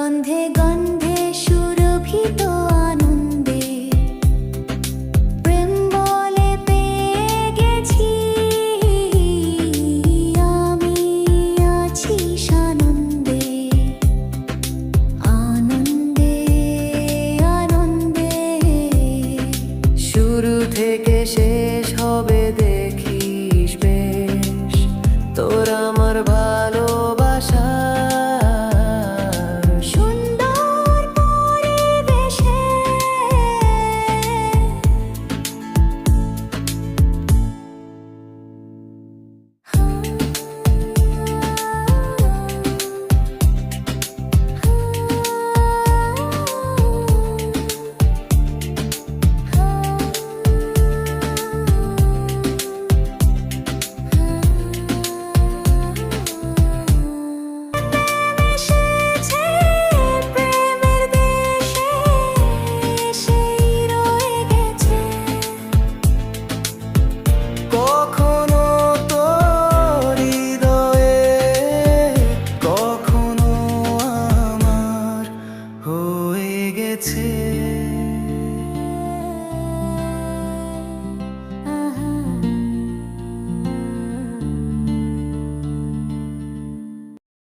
গন্ধে গন্ধে সুরভিত আনন্দে। প্রেম বলে পেয়ে গেছি, আমি আছি সানন্দে। আনন্দে আনন্দে। শুরু থেকে শেষ হবে দে